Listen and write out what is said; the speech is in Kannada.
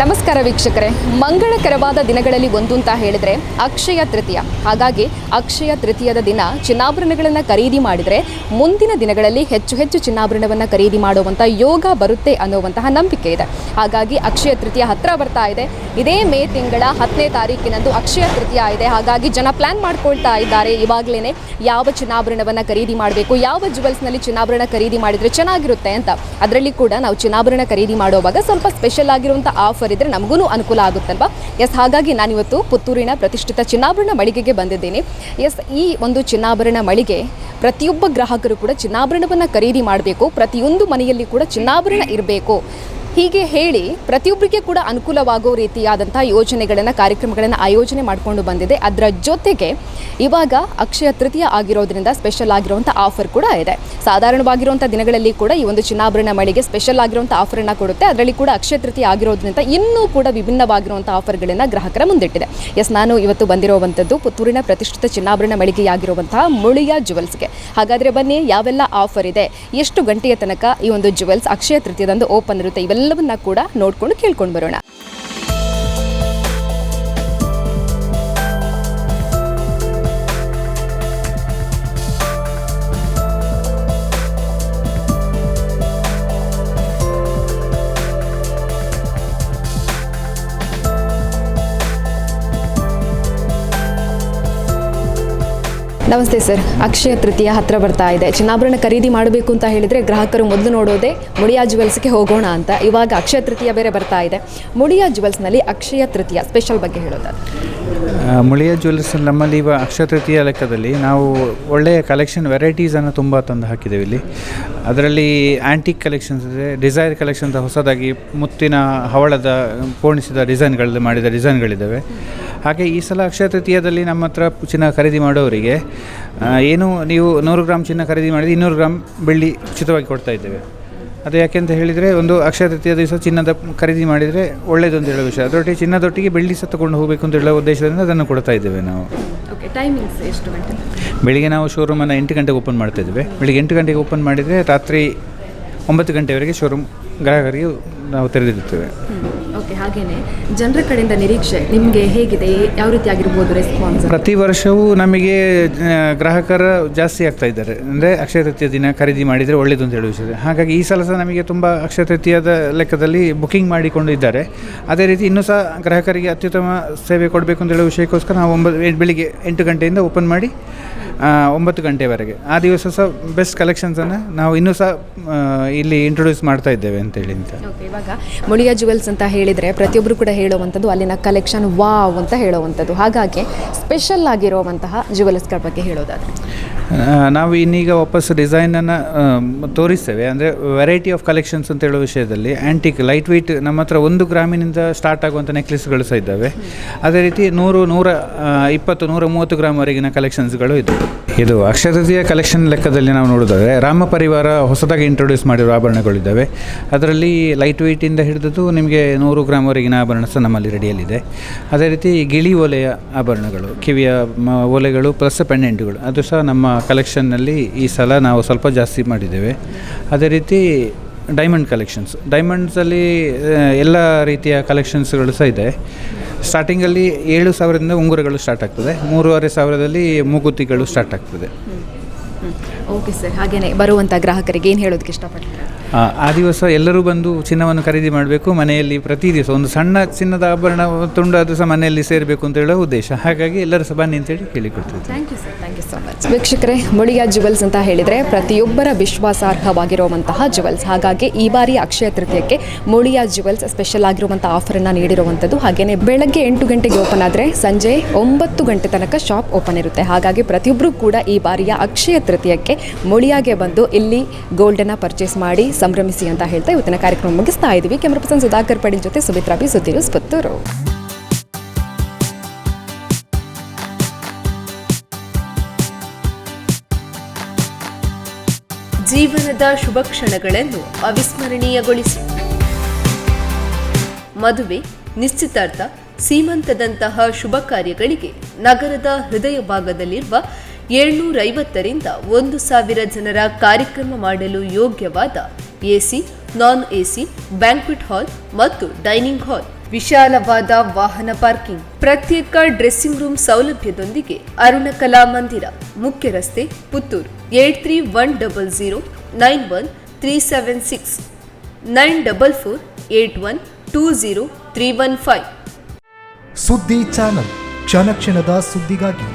ನಮಸ್ಕಾರ ವೀಕ್ಷಕರೇ. ಮಂಗಳಕರವಾದ ದಿನಗಳಲ್ಲಿ ಒಂದು ಅಂತ ಹೇಳಿದ್ರೆ ಅಕ್ಷಯ ತೃತೀಯ. ಹಾಗಾಗಿ ಅಕ್ಷಯ ತೃತೀಯದ ದಿನ ಚಿನ್ನಾಭರಣಗಳನ್ನು ಖರೀದಿ ಮಾಡಿದರೆ ಮುಂದಿನ ದಿನಗಳಲ್ಲಿ ಹೆಚ್ಚು ಹೆಚ್ಚು ಚಿನ್ನಾಭರಣವನ್ನು ಖರೀದಿ ಮಾಡುವಂಥ ಯೋಗ ಬರುತ್ತೆ ಅನ್ನುವಂತಹ ನಂಬಿಕೆ ಇದೆ. ಹಾಗಾಗಿ ಅಕ್ಷಯ ತೃತೀಯ ಹತ್ರ ಬರ್ತಾ ಇದೆ. ಇದೇ ಮೇ ತಿಂಗಳ ಹತ್ತನೇ ತಾರೀಕಿನಂದು ಅಕ್ಷಯ ತೃತೀಯ ಇದೆ. ಹಾಗಾಗಿ ಜನ ಪ್ಲಾನ್ ಮಾಡ್ಕೊಳ್ತಾ ಇದ್ದಾರೆ. ಇವಾಗಲೇ ಯಾವ ಚಿನ್ನಾಭರಣವನ್ನು ಖರೀದಿ ಮಾಡಬೇಕು, ಯಾವ ಜುವೆಲ್ಸ್ನಲ್ಲಿ ಚಿನ್ನಾಭರಣ ಖರೀದಿ ಮಾಡಿದರೆ ಚೆನ್ನಾಗಿರುತ್ತೆ ಅಂತ. ಅದರಲ್ಲಿ ಕೂಡ ನಾವು ಚಿನ್ನಾಭರಣ ಖರೀದಿ ಮಾಡುವಾಗ ಸ್ವಲ್ಪ ಸ್ಪೆಷಲ್ ಆಗಿರುವಂಥ ಆಫರ್ ಇದ್ದರೆ ನಮಗೂ ಅನುಕೂಲ ಆಗುತ್ತಲ್ವಾ? ಎಸ್ ಹಾಗಾಗಿ ನಾನಿವತ್ತು ಪುತ್ತೂರಿನ ಪ್ರತಿಷ್ಠಿತ ಚಿನ್ನಾಭರಣ ಮಳಿಗೆಗೆ ಬಂದಿದ್ದೇನೆ. ಎಸ್ ಈ ಒಂದು ಚಿನ್ನಾಭರಣ ಮಳಿಗೆ ಪ್ರತಿಯೊಬ್ಬ ಗ್ರಾಹಕರು ಕೂಡ ಚಿನ್ನಾಭರಣವನ್ನು ಖರೀದಿ ಮಾಡಬೇಕು. ಪ್ರತಿಯೊಂದು ಮನೆಯಲ್ಲಿ ಕೂಡ ಚಿನ್ನಾಭರಣ ಇರಬೇಕು. ಹೀಗೆ ಹೇಳಿ ಪ್ರತಿಯೊಬ್ಬರಿಗೆ ಕೂಡ ಅನುಕೂಲವಾಗೋ ರೀತಿಯಾದಂಥ ಯೋಜನೆಗಳನ್ನು, ಕಾರ್ಯಕ್ರಮಗಳನ್ನು ಆಯೋಜನೆ ಮಾಡಿಕೊಂಡು ಬಂದಿದೆ. ಅದರ ಜೊತೆಗೆ ಇವಾಗ ಅಕ್ಷಯ ತೃತೀಯ ಆಗಿರೋದ್ರಿಂದ ಸ್ಪೆಷಲ್ ಆಗಿರುವಂಥ ಆಫರ್ ಕೂಡ ಇದೆ. ಸಾಧಾರಣವಾಗಿರುವಂಥ ದಿನಗಳಲ್ಲಿ ಕೂಡ ಈ ಒಂದು ಚಿನ್ನಾಭರಣ ಮಳಿಗೆ ಸ್ಪೆಷಲ್ ಆಗಿರುವಂಥ ಆಫರನ್ನು ಕೊಡುತ್ತೆ. ಅದರಲ್ಲಿ ಕೂಡ ಅಕ್ಷಯ ತೃತೀಯ ಆಗಿರೋದ್ರಿಂದ ಇನ್ನೂ ಕೂಡ ವಿಭಿನ್ನವಾಗಿರುವಂಥ ಆಫರ್ಗಳನ್ನು ಗ್ರಾಹಕರ ಮುಂದಿಟ್ಟಿದೆ. ಎಸ್, ನಾನು ಇವತ್ತು ಬಂದಿರುವಂಥದ್ದು ಪುತ್ತೂರಿನ ಪ್ರತಿಷ್ಠಿತ ಚಿನ್ನಾಭರಣ ಮಳಿಗೆಯಾಗಿರುವಂತಹ ಮುಳಿಯ ಜುವೆಲ್ಸ್ಗೆ ಹಾಗಾದರೆ ಬನ್ನಿ, ಯಾವೆಲ್ಲ ಆಫರ್ ಇದೆ? ಎಷ್ಟು ಗಂಟೆಯ ತನಕ ಈ ಒಂದು ಜುವೆಲ್ಸ್ ಅಕ್ಷಯ ತೃತೀಯದಂದು ಓಪನ್ ಇರುತ್ತೆ? ಇವೆಲ್ಲವನ್ನ ಕೂಡ ನೋಡ್ಕೊಂಡು ಕೇಳ್ಕೊಂಡು ಬರೋಣ. ನಮಸ್ತೆ ಸರ್. ಅಕ್ಷಯ ತೃತೀಯ ಹತ್ರ ಬರ್ತಾ ಇದೆ. ಚಿನ್ನಾಭರಣ ಖರೀದಿ ಮಾಡಬೇಕು ಅಂತ ಹೇಳಿದರೆ ಗ್ರಾಹಕರು ಮೊದಲು ನೋಡೋದೇ ಮುಡಿಯಾ ಜುವೆಲ್ಸ್ಗೆ ಹೋಗೋಣ ಅಂತ. ಇವಾಗ ಅಕ್ಷಯ ತೃತೀಯ ಬೇರೆ ಬರ್ತಾ ಇದೆ. ಮುಳಿಯಾ ಜುವೆಲ್ಸ್ನಲ್ಲಿ ಅಕ್ಷಯ ತೃತೀಯ ಸ್ಪೆಷಲ್ ಬಗ್ಗೆ ಹೇಳೋದಾದ್ರೆ ಆ, ಮುಳಿಯ ಜ್ಯುವೆಲ್ಸ್ ನಮ್ಮಲ್ಲಿ ಇವ ಅಕ್ಷಯ ತೃತೀಯ ಲೆಕ್ಕದಲ್ಲಿ ನಾವು ಒಳ್ಳೆಯ ಕಲೆಕ್ಷನ್ ವೆರೈಟೀಸನ್ನು ತುಂಬ ತಂದು ಹಾಕಿದ್ದೇವೆ ಇಲ್ಲಿ. ಅದರಲ್ಲಿ ಆ್ಯಂಟಿಕ್ ಕಲೆಕ್ಷನ್ಸ್ ಇದೆ ಡಿಸೈರ್ ಕಲೆಕ್ಷನ್ಸ್ ಹೊಸದಾಗಿ ಮುತ್ತಿನ ಹವಳದ ಪೋಣಿಸಿದ ಡಿಸೈನ್ಗಳಲ್ಲಿ ಮಾಡಿದ ಡಿಸೈನ್ಗಳಿದ್ದಾವೆ ಹಾಗೆ ಈ ಸಲ ಅಕ್ಷಯ ತೃತೀಯದಲ್ಲಿ ನಮ್ಮ ಹತ್ರ ಚಿನ್ನ ಖರೀದಿ ಮಾಡೋರಿಗೆ ಏನು ನೀವು ನೂರು ಗ್ರಾಮ್ ಚಿನ್ನ ಖರೀದಿ ಮಾಡಿದರೆ ಇನ್ನೂರು ಗ್ರಾಮ್ ಬೆಳ್ಳಿ ಉಚಿತವಾಗಿ ಕೊಡ್ತಾ ಇದ್ದೇವೆ. ಅದು ಯಾಕೆ ಅಂತ ಹೇಳಿದರೆ ಒಂದು ಅಕ್ಷಯ ತೃತೀಯ ದಿವಸ ಚಿನ್ನದ ಖರೀದಿ ಮಾಡಿದರೆ ಒಳ್ಳೆಯದು ಅಂತ ಹೇಳೋ ವಿಷಯ. ಅದರೊಟ್ಟಿಗೆ ಚಿನ್ನದೊಟ್ಟಿಗೆ ಬೆಳ್ಳಿ ಸಹ ತಗೊಂಡು ಹೋಗಬೇಕು ಅಂತ ಹೇಳೋ ಉದ್ದೇಶದಿಂದ ಅದನ್ನು ಕೊಡ್ತಾ ಇದ್ದೇವೆ ನಾವು. ಓಕೆ ಟೈಮಿಂಗ್ಸ್ ಎಷ್ಟು ಗಂಟೆ? ಬೆಳಿಗ್ಗೆ ನಾವು ಶೋರೂಮನ್ನು ಎಂಟು ಗಂಟೆಗೆ ಓಪನ್ ಮಾಡ್ತಾ ಇದ್ದೇವೆ. ಬೆಳಿಗ್ಗೆ ಎಂಟು ಗಂಟೆಗೆ ಓಪನ್ ಮಾಡಿದರೆ ರಾತ್ರಿ ಒಂಬತ್ತು ಗಂಟೆವರೆಗೆ ಶೋರೂಮ್ ಗ್ರಾಹಕರಿಗೆ ನಾವು ತೆರೆದಿರುತ್ತೇವೆ ಓಕೆ, ಹಾಗೇನೆ. ಜನರ ಕಡೆಯಿಂದ ನಿರೀಕ್ಷೆ, ನಿಮಗೆ ಹೇಗಿದೆ? ಯಾವ ರೀತಿ ಆಗಿರ್ಬೋದು ರೆಸ್ಪಾನ್ಸ್ ಪ್ರತಿ ವರ್ಷವೂ ನಮಗೆ ಗ್ರಾಹಕರು ಜಾಸ್ತಿ ಆಗ್ತಾ ಇದ್ದಾರೆ. ಅಂದರೆ ಅಕ್ಷಯ ತೃತೀಯ ದಿನ ಖರೀದಿ ಮಾಡಿದರೆ ಒಳ್ಳೆಯದು ಅಂತ ಹೇಳುವ ಹಾಗಾಗಿ ಈ ಸಲ ಸಹ ನಮಗೆ ತುಂಬ ಅಕ್ಷಯ ತೃತೀಯದ ಲೆಕ್ಕದಲ್ಲಿ ಬುಕಿಂಗ್ ಮಾಡಿಕೊಂಡು ಇದ್ದಾರೆ. ಅದೇ ರೀತಿ ಇನ್ನೂ ಸಹ ಗ್ರಾಹಕರಿಗೆ ಅತ್ಯುತ್ತಮ ಸೇವೆ ಕೊಡಬೇಕು ಅಂತ ಹೇಳೋ ವಿಷಯಕ್ಕೋಸ್ಕರ ನಾವು ಒಂಬತ್ತು ಬೆಳಿಗ್ಗೆ ಎಂಟು ಗಂಟೆಯಿಂದ ಓಪನ್ ಮಾಡಿ ಒಂಬತ್ತು ಗಂಟೆವರೆಗೆ. ಆ ದಿವಸ ಸಹ ಬೆಸ್ಟ್ ಕಲೆಕ್ಷನ್ಸನ್ನು ನಾವು ಇನ್ನೂ ಸಹ ಇಲ್ಲಿ ಇಂಟ್ರೊಡ್ಯೂಸ್ ಮಾಡ್ತಾ ಇದ್ದೇವೆ ಅಂತೇಳಿ ಅಂತ. ಇವಾಗ ಮುಳಿಯ ಜುವೆಲ್ಸ್ ಅಂತ ಹೇಳಿದರೆ ಪ್ರತಿಯೊಬ್ಬರು ಕೂಡ ಹೇಳುವಂಥದ್ದು ಅಲ್ಲಿನ ಕಲೆಕ್ಷನ್ ವಾವ್ ಅಂತ ಹೇಳುವಂಥದ್ದು. ಹಾಗಾಗಿ ಸ್ಪೆಷಲ್ ಆಗಿರುವಂತಹ ಜುವೆಲ್ಸ್ಗಳ ಬಗ್ಗೆ ಹೇಳೋದಾದ್ರೆ. ನಾವು ಇನ್ನೀಗ ವಾಪಸ್ ಡಿಸೈನನ್ನು ತೋರಿಸ್ತೇವೆ. ಅಂದರೆ ವೆರೈಟಿ ಆಫ್ ಕಲೆಕ್ಷನ್ಸ್ ಅಂತ ಹೇಳೋ ವಿಷಯದಲ್ಲಿ ಆ್ಯಂಟಿಕ್ ಲೈಟ್ ವೆಯ್ಟ್ ನಮ್ಮ ಹತ್ರ ಒಂದು ಗ್ರಾಮಿನಿಂದ ಸ್ಟಾರ್ಟ್ ಆಗುವಂಥ ನೆಕ್ಲೆಸ್ಗಳು ಸಹ ಇದ್ದಾವೆ. ಅದೇ ರೀತಿ ನೂರು, ನೂರ ಇಪ್ಪತ್ತು, ನೂರ ಮೂವತ್ತು ಗ್ರಾಮ್ವರೆಗಿನ ಕಲೆಕ್ಷನ್ಸ್ಗಳು ಇದ್ದಾವೆ. ಇದು ಅಕ್ಷರತೀಯ ಕಲೆಕ್ಷನ್ ಲೆಕ್ಕದಲ್ಲಿ ನಾವು ನೋಡೋದಾದರೆ, ರಾಮ ಪರಿವಾರ ಹೊಸದಾಗಿ ಇಂಟ್ರೊಡ್ಯೂಸ್ ಮಾಡಿರೋ ಆಭರಣಗಳಿದ್ದಾವೆ. ಅದರಲ್ಲಿ ಲೈಟ್ ವೆಯ್ಟಿಂದ ಹಿಡಿದು ನಿಮಗೆ ನೂರು ಗ್ರಾಮ್ವರೆಗಿನ ಆಭರಣ ಸಹ ನಮ್ಮಲ್ಲಿ ರೆಡಿಯಲ್ಲಿದೆ ಅದೇ ರೀತಿ ಗಿಳಿ ಒಲೆಯ ಆಭರಣಗಳು, ಕಿವಿಯ ಒಲೆಗಳು ಪ್ಲಸ್ ಪೆಂಡೆಂಟ್ಗಳು ಅದು ಸಹ ನಮ್ಮ ಕಲೆಕ್ಷನ್ನಲ್ಲಿ ಈ ಸಲ ನಾವು ಸ್ವಲ್ಪ ಜಾಸ್ತಿ ಮಾಡಿದ್ದೇವೆ. ಅದೇ ರೀತಿ ಡೈಮಂಡ್ ಕಲೆಕ್ಷನ್ಸ್ ಡೈಮಂಡ್ಸಲ್ಲಿ ಎಲ್ಲ ರೀತಿಯ ಕಲೆಕ್ಷನ್ಸ್ಗಳು ಸಹ ಇದೆ. ಸ್ಟಾರ್ಟಿಂಗಲ್ಲಿ ಏಳು ಸಾವಿರದಿಂದ ಉಂಗುರಗಳು ಸ್ಟಾರ್ಟ್ ಆಗ್ತದೆ. ಮೂರುವರೆ ಸಾವಿರದಲ್ಲಿ ಮೂಗುತಿಗಳು ಸ್ಟಾರ್ಟ್ ಆಗ್ತದೆ. ಓಕೆ ಸರ್ ಹಾಗೇನೆ ಬರುವಂಥ ಗ್ರಾಹಕರಿಗೆ ಏನು ಹೇಳೋದಕ್ಕೆ ಇಷ್ಟಪಡ್ತೀರಾ? ಆ, ದಿವಸ ಎಲ್ಲರೂ ಬಂದು ಚಿನ್ನವನ್ನು ಖರೀದಿ ಮಾಡಬೇಕು. ಮನೆಯಲ್ಲಿ ಪ್ರತಿ ದಿವಸ ಒಂದು ಸಣ್ಣ ಚಿನ್ನದ ಆಭರಣ ತುಂಡು ಅದು ಸಹ ಮನೆಯಲ್ಲಿ ಸೇರಬೇಕು ಅಂತ ಹೇಳೋ ಉದ್ದೇಶ. ಹಾಗಾಗಿ ಎಲ್ಲರೂ ಸಹ ಬನ್ನಿ ಅಂತೇಳಿ ಕೇಳಿಕೊಡ್ತೀವಿ thank you sir thank you so much ವೀಕ್ಷಕರೇ ಮುಳಿಯ ಜುವೆಲ್ಸ್ ಅಂತ ಹೇಳಿದರೆ ಪ್ರತಿಯೊಬ್ಬರ ವಿಶ್ವಾಸಾರ್ಹವಾಗಿರುವಂತಹ ಜುವೆಲ್ಸ್. ಹಾಗಾಗಿ ಈ ಬಾರಿ ಅಕ್ಷಯ ತೃತೀಯಕ್ಕೆ ಮುಳಿಯ ಜುವೆಲ್ಸ್ ಸ್ಪೆಷಲ್ ಆಗಿರುವಂಥ ಆಫರನ್ನು ನೀಡಿರುವಂಥದ್ದು. ಹಾಗೆಯೇ ಬೆಳಗ್ಗೆ ಎಂಟು ಗಂಟೆಗೆ ಓಪನ್ ಆದರೆ ಸಂಜೆ ಒಂಬತ್ತು ಗಂಟೆ ತನಕ ಶಾಪ್ ಓಪನ್ ಇರುತ್ತೆ. ಹಾಗಾಗಿ ಪ್ರತಿಯೊಬ್ಬರೂ ಕೂಡ ಈ ಬಾರಿಯ ಅಕ್ಷಯ ತೃತೀಯಕ್ಕೆ ಮುಳಿಯಾಗೆ ಬಂದು ಇಲ್ಲಿ ಗೋಲ್ಡನ್ನು ಪರ್ಚೇಸ್ ಮಾಡಿ ಸಂಭ್ರಮಿಸಿ ಅಂತ ಹೇಳ್ತಾ ಇವತ್ತಿನ ಕಾರ್ಯಕ್ರಮ ಮುಗಿಸ್ತಾ ಇದ್ದೀವಿ. ಕ್ಯಾಮ್ರಾ ಪರ್ಸನ್ ಸುಧಾಕರ್ ಪಡಿಲ್ ಜೊತೆ ಸುಮಿತ್ರಾ ಬಿ ಸುದ್ದಿ ನ್ಯೂಸ್ ಪುತ್ತೂರು. ಜೀವನದ ಶುಭ ಕ್ಷಣಗಳನ್ನು ಅವಿಸ್ಮರಣೀಯಗೊಳಿಸಿ. ಮದುವೆ, ನಿಶ್ಚಿತಾರ್ಥ, ಸೀಮಂತದಂತಹ ಶುಭ ಕಾರ್ಯಗಳಿಗೆ ನಗರದ ಹೃದಯ ಭಾಗದಲ್ಲಿರುವ ಏಳ್ನೂರೈವತ್ತರಿಂದ ಒಂದು ಸಾವಿರ ಜನರ ಕಾರ್ಯಕ್ರಮ ಮಾಡಲು ಯೋಗ್ಯವಾದ AC, non AC, banquet hall ಮತ್ತು ಡೈನಿಂಗ್ ಹಾಲ್, ವಿಶಾಲವಾದ ವಾಹನ ಪಾರ್ಕಿಂಗ್, ಪ್ರತ್ಯೇಕ ಡ್ರೆಸ್ಸಿಂಗ್ ರೂಮ್ ಸೌಲಭ್ಯದೊಂದಿಗೆ ಅರುಣ ಕಲಾ ಮಂದಿರ, ಮುಖ್ಯ ರಸ್ತೆ, Puttur eight three one double zero nine one three seven six nine double four eight one two zero three one five. ಸುದ್ದಿ ಚಾನಲ್ ಕ್ಷಣ ಕ್ಷಣದ ಸುದ್ದಿಗಾಗಿ